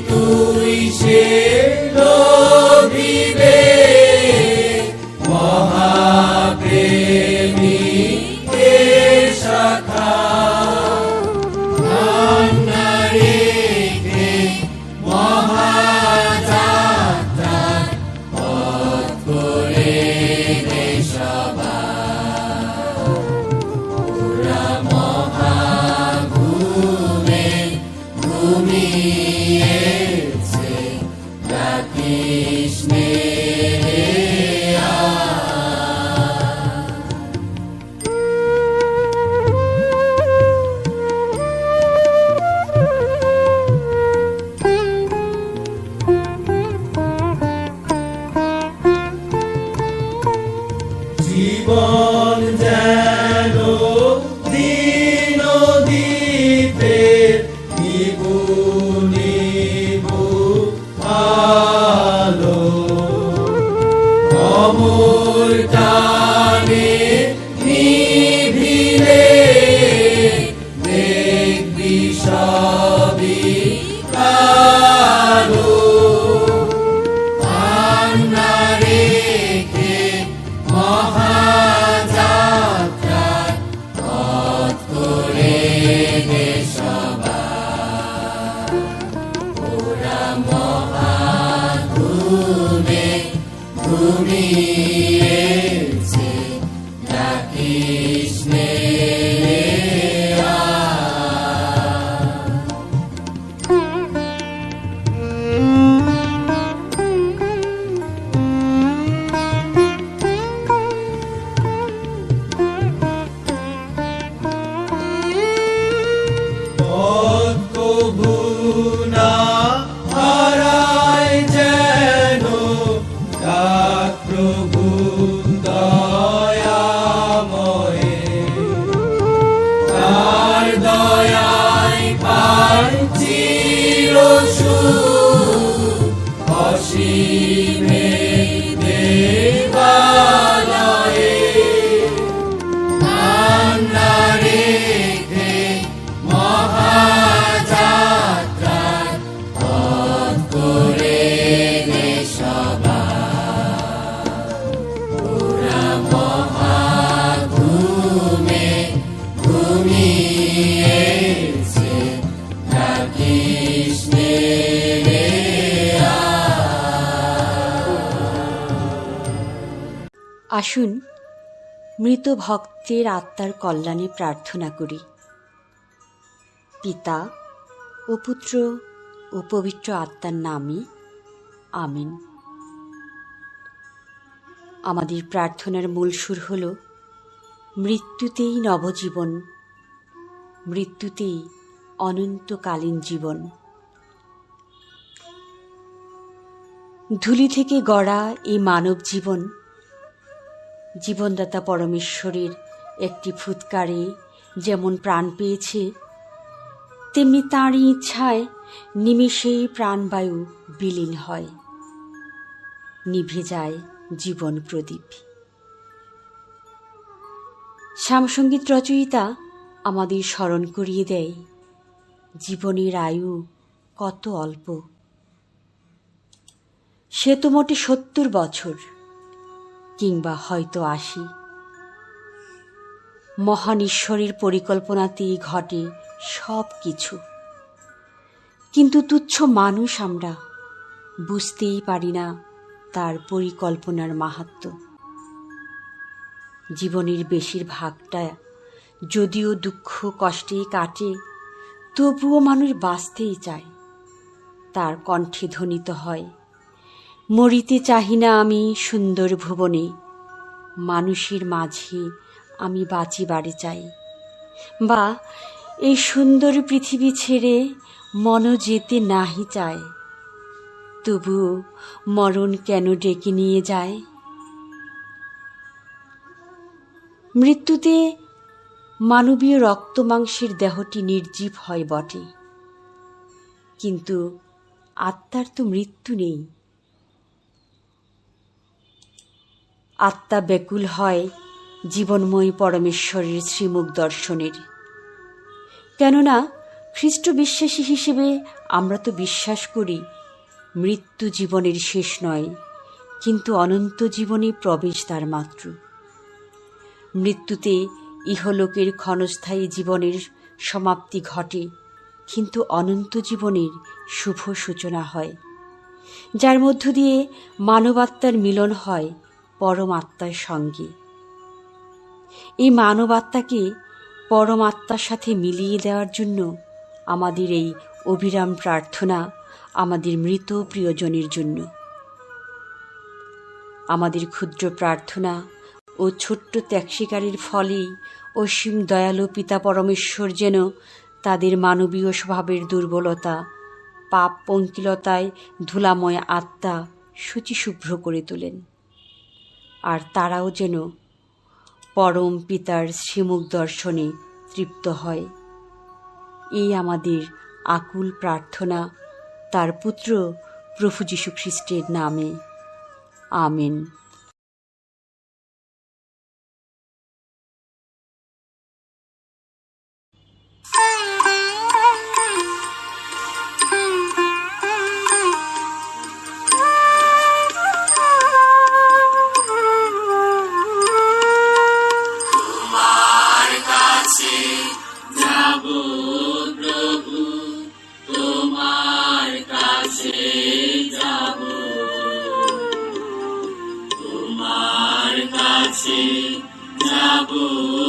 Espírito. আসুন, মৃত ভক্তের আত্মার কল্যাণে প্রার্থনা করি। পিতা ও পুত্র ও পবিত্র আত্মার নামে, আমিন। আমাদের প্রার্থনার মূল সুর হল, মৃত্যুতেই নবজীবন, মৃত্যুতেই অনন্তকালীন জীবন। ধুলি থেকে গড়া এই মানব জীবন জীবনদাতা পরমেশ্বরের একটি ফুৎকারে যেমন প্রাণ পেয়েছে, তেমনি তাঁরই ইচ্ছায় নিমেষেই প্রাণবায়ু বিলীন হয়। নিভে যায় জীবন প্রদীপ। শ্যামসঙ্গীত রচয়িতা আমাদের স্মরণ করিয়ে দেয়, জীবনের আয়ু কত অল্প। সে তো মোটে সত্তর বছর। কিংবা হয়তো আসি। মহান ঈশ্বরের পরিকল্পনাতেই ঘটে সব কিছু কিন্তু তুচ্ছ মানুষ আমরা, বুঝতেই পারি না তার পরিকল্পনার মাহাত্ম। জীবনের বেশিরভাগটা যদিও দুঃখ কষ্টেই কাটে, তবুও মানুষ বাঁচতেই চায়। তার কণ্ঠে ধ্বনিত হয় মরিতে চাহি না আমি সুন্দর ভুবনে। মানুষের মাঝে আমি বাঁচিবারে চাই। বা, এই সুন্দর পৃথিবী ছেড়ে মন যেতে নাহি চায়। তবুও মরণ কেন ডেকে নিয়ে যায়? মৃত্যুতে মানবীয় রক্তমাংসের দেহটি নির্জীব হয় বটে। কিন্তু আত্মার তো মৃত্যু নেই। আত্মা ব্যাকুল হয় জীবনময়ী পরমেশ্বরের শ্রীমুখ দর্শনের। কেননা খ্রিস্ট বিশ্বাসী হিসেবে আমরা তো বিশ্বাস করি, মৃত্যু জীবনের শেষ নয়, কিন্তু অনন্ত জীবনে প্রবেশ তার মাত্র। মৃত্যুতে ইহলোকের ক্ষণস্থায়ী জীবনের সমাপ্তি ঘটে, কিন্তু অনন্ত জীবনের শুভ সূচনা হয়, যার মধ্য দিয়ে মানবাত্মার মিলন হয় পরমাত্মার সঙ্গে। এই মানবাত্মাকে পরমাত্মার সাথে মিলিয়ে দেওয়ার জন্য আমাদের এই অবিরাম প্রার্থনা আমাদের মৃত প্রিয়জনের জন্য? আমাদের ক্ষুদ্র প্রার্থনা ও ছোট্ট ত্যাগ স্বীকারের ফলেই অসীম দয়ালু পিতা পরমেশ্বর যেন তাদের মানবীয় স্বভাবের দুর্বলতা, পাপ পঙ্কিলতায় ধুলাময় আত্মা শুচিশুভ্র করে তোলেন। আর তারাও যেন পরম পিতার শিমুখ দর্শনে তৃপ্ত হয়। এই আমাদের আকুল প্রার্থনা তার পুত্র প্রভু যীশু খ্রিস্টের নামে। আমেন। Babu.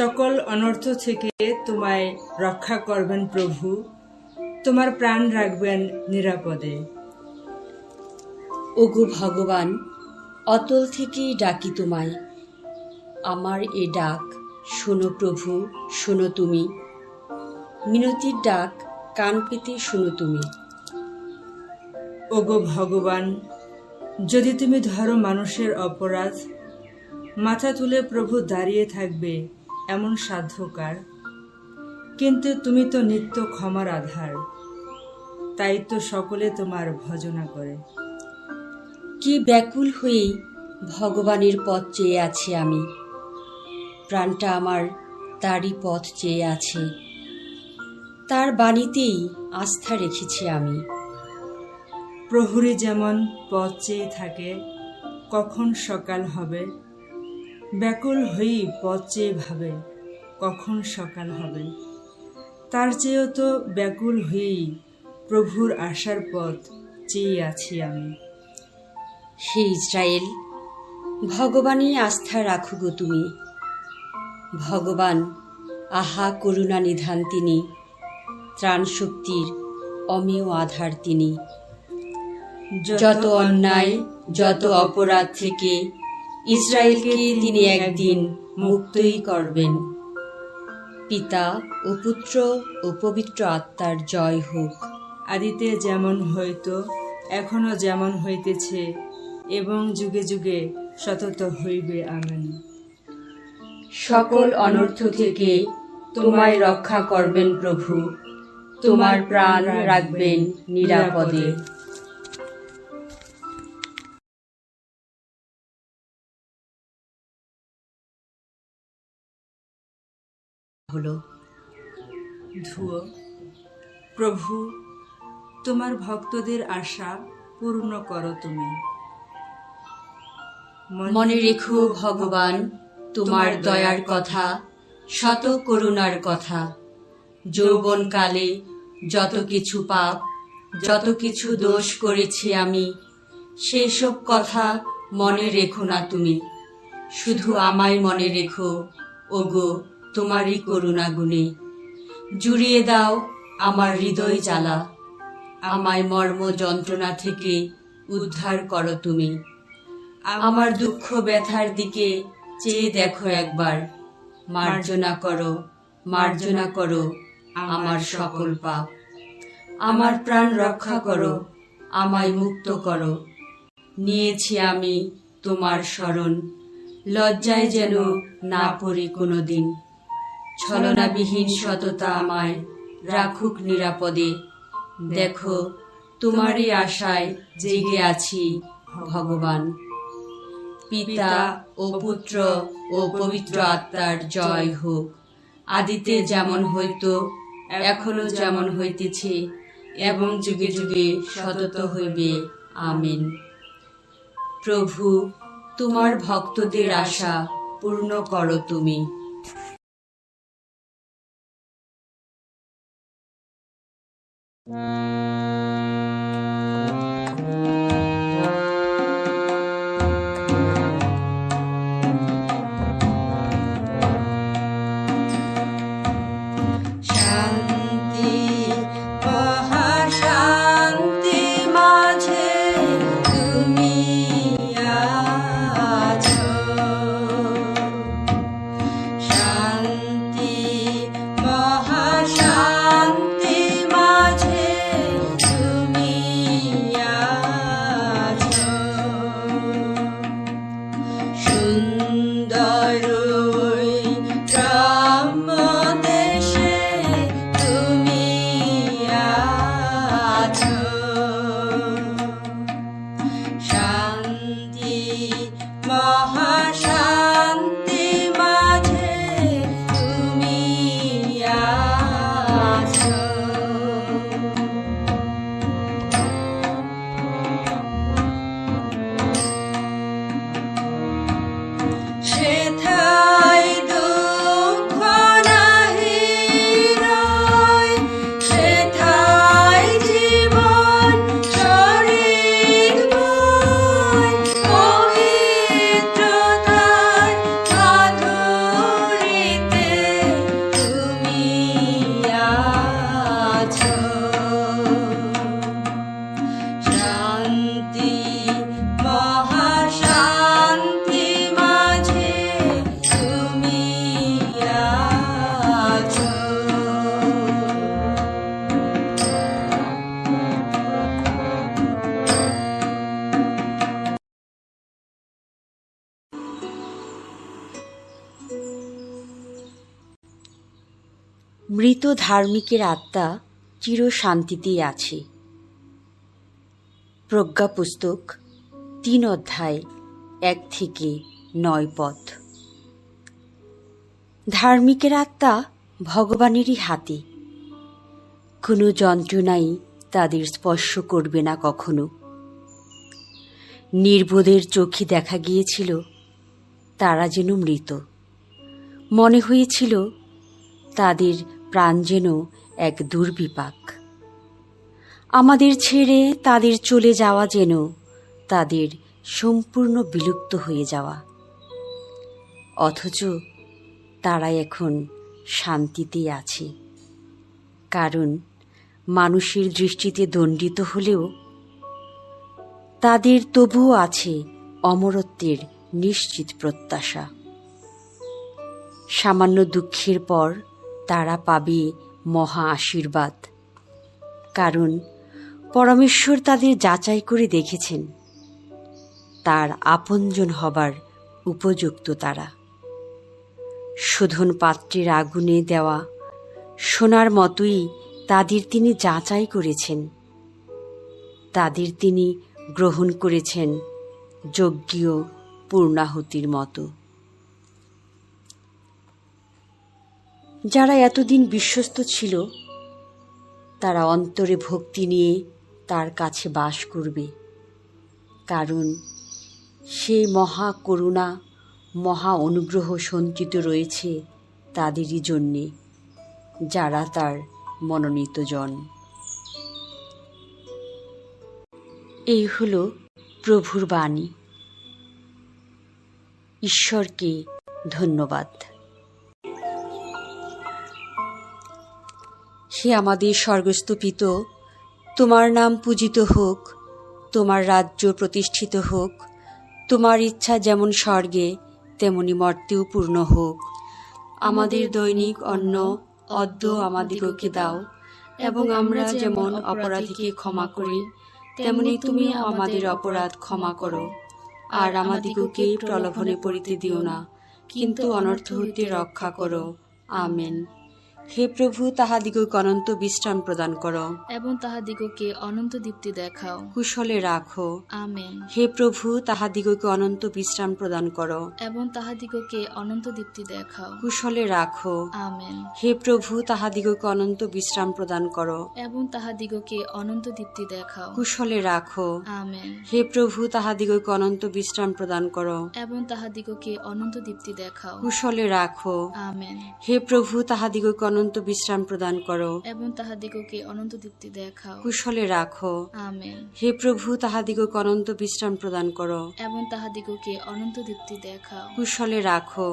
সকল অনর্থ থেকে তোমায় রক্ষা করবেন প্রভু। তোমার প্রাণ রাখবেন নিরাপদে। ওগো ভগবান অতল থেকেই ডাকি তোমায়। আমার এ ডাক শোনো প্রভু শোনো তুমি। মিনতির ডাক কান পেতে শোনো তুমি। ওগো ভগবান যদি তুমি ধরো মানুষের অপরাধ মাথা তুলে প্রভু দাঁড়িয়ে থাকবে এমন সাধ্যকার। কিন্তু তুমি তো নিত্য ক্ষমার আধার। তাই তো সকলে তোমার ভজনা করে। কি ব্যাকুল হয়েই ভগবানের পথ চেয়ে আছি আমি। প্রাণটা আমার তারই পথ চেয়ে আছে। তার বাণীতেই আস্থা রেখেছি আমি। প্রহরী যেমন পথ চেয়ে থাকে, কখন সকাল হবে ব্যাকুল হয়েই পথ চেয়ে ভাবে, কখন সকাল হবে। তার চেয়েও তো ব্যাকুল হয়েই প্রভুর আসার পথ চেয়ে আছি আমি। হে ইসরায়েল, ভগবানই আস্থা রাখো গো তুমি। ভগবান, আহা করুণা নিধান তিনি ত্রাণ শক্তির অমেয় আধার তিনি। যত অন্যায়, যত অপরাধ থেকে ইসরায়েলকে তিনি একদিন মুক্তই করবেন। পিতা ও পুত্র ও পবিত্র আত্মার জয় হোক। আদিতে যেমন হইতো এখনও যেমন হইতেছে এবং যুগে যুগে সতত হইবে আমেন। সকল অনর্থ থেকে তোমায় রক্ষা করবেন প্রভু। তোমার প্রাণ রাখবেন নিরাপদে। হলো ধুয়ো প্রভু তোমার ভক্তদের আশা পূর্ণ করো তুমি। মনে রেখো ভগবান তোমার দয়ার কথা শত করুণার কথা। যৌবনকালে যত কিছু পাপ যত কিছু দোষ করেছি আমি সেই সব কথা মনে রেখো না তুমি। শুধু আমায় মনে রেখো ওগো তোমারই করুণা গুণে জুড়িয়ে দাও আমার হৃদয় জ্বালা। আমায় মর্ম যন্ত্রণা থেকে উদ্ধার করো তুমি। আমার দুঃখ ব্যথার দিকে চেয়ে দেখো একবার। মার্জনা করো মার্জনা করো আমার সকল পাপ। আমার প্রাণ রক্ষা করো, আমায় মুক্ত করো। নিয়েছি আমি তোমার শরণ লজ্জায় যেন না পড়ি কোনোদিন। ছলনাবিহীন সততা আমায় রাখুক নিরাপদে। দেখো, তোমারই আশায় জেগে আছি ভগবান। পিতা ও পুত্র ও পবিত্র আত্মার জয় হোক। আদিতে যেমন হইতো, এখনও যেমন হইতেছে, এবং যুগে যুগে সতত হইবে। আমিন। প্রভু, তোমার ভক্তদের আশা পূর্ণ করো তুমি। Mm. মৃত ধার্মিকের আত্মা চির শান্তিতেই আছে। প্রজ্ঞা পুস্তক, তিন অধ্যায়, এক থেকে নয় পথ। ধার্মিকের আত্মা ভগবানেরই হাতে। কোনো যন্ত্রণাই তাদের স্পর্শ করবে না কখনো। নির্বোধের চোখে দেখা গিয়েছিল, তারা যেন মৃত। মনে হয়েছিল, তাদের প্রাণ যেন এক দুর্বিপাক। আমাদের ছেড়ে তাদের চলে যাওয়া যেন তাদের সম্পূর্ণ বিলুপ্ত হয়ে যাওয়া। অথচ তারা এখন শান্তিতেই আছে। কারণ মানুষের দৃষ্টিতে দণ্ডিত হলেও তাদের তবুও আছে অমরত্বের নিশ্চিত প্রত্যাশা। সামান্য দুঃখের পর তারা পাবে মহা আশীর্বাদ। কারণ পরমেশ্বর তাদের যাচাই করে দেখেছেন। তার আপনজন হবার উপযুক্ত তারা। শোধন পাত্রের আগুনে দেওয়া সোনার মতোই তাদের তিনি যাচাই করেছেন। তাদের তিনি গ্রহণ করেছেন যজ্ঞীয় পূর্ণাহুতির মতো। যারা এতদিন বিশ্বস্ত ছিল, তারা অন্তরে ভক্তি নিয়ে তার কাছে বাস করবে। কারণ সেই মহা করুণা, মহা অনুগ্রহ সঞ্চিত রয়েছে তাদেরই জন্যে, যারা তার মনোনীত জন। এই হল প্রভুর বাণী। ঈশ্বরকে ধন্যবাদ। হে আমাদের স্বর্গস্থ পিত তোমার নাম পূজিত হোক, তোমার রাজ্য প্রতিষ্ঠিত হোক, তোমার ইচ্ছা যেমন স্বর্গে, তেমনি মর্তেও পূর্ণ হোক। আমাদের দৈনিক অন্ন, অদ্য আমাদিগকে দাও, এবং আমরা যেমন অপরাধীকে ক্ষমা করি, তেমনি তুমি আমাদের অপরাধ ক্ষমা করো। আর আমাদিগকে প্রলোভনে পড়িতে দিও না, কিন্তু অনর্থ হইতে রক্ষা করো। আমেন। হে প্রভু তাহাদিগকে অনন্ত বিশ্রাম প্রদান করো। এবং তাহাদিগকে অনন্ত দীপ্তি দেখাও। কুশলে রাখো। আমেন। হে প্রভু তাহাদিগকে অনন্ত বিশ্রাম প্রদান করো। এবং তাহাদিগকে অনন্ত দীপ্তি দেখাও। কুশলে রাখো। আমেন। হে প্রভু তাহাদিগকে অনন্ত বিশ্রাম প্রদান করো। এবং তাহাদিগকে অনন্ত দীপ্তি দেখাও। কুশলে রাখো। আমেন। হে প্রভু তাহাদিগকে অনন্ত বিশ্রাম প্রদান করো। এবং তাহাদিগকে অনন্ত দীপ্তি দেখাও। কুশলে রাখো। আমেন। হে প্রভু তাহাদিগকে অনন্ত বিশ্রাম প্রদান করো। এবং তাহাদিগকে অনন্ত দীপ্তি দেখাও। কুশলে রাখো। আমেন। হে প্রভু তাহাদিগকে অনন্ত বিশ্রাম প্রদান করো। এবং তাহাদিগকে অনন্ত দীপ্তি দেখাও। কুশলে রাখো।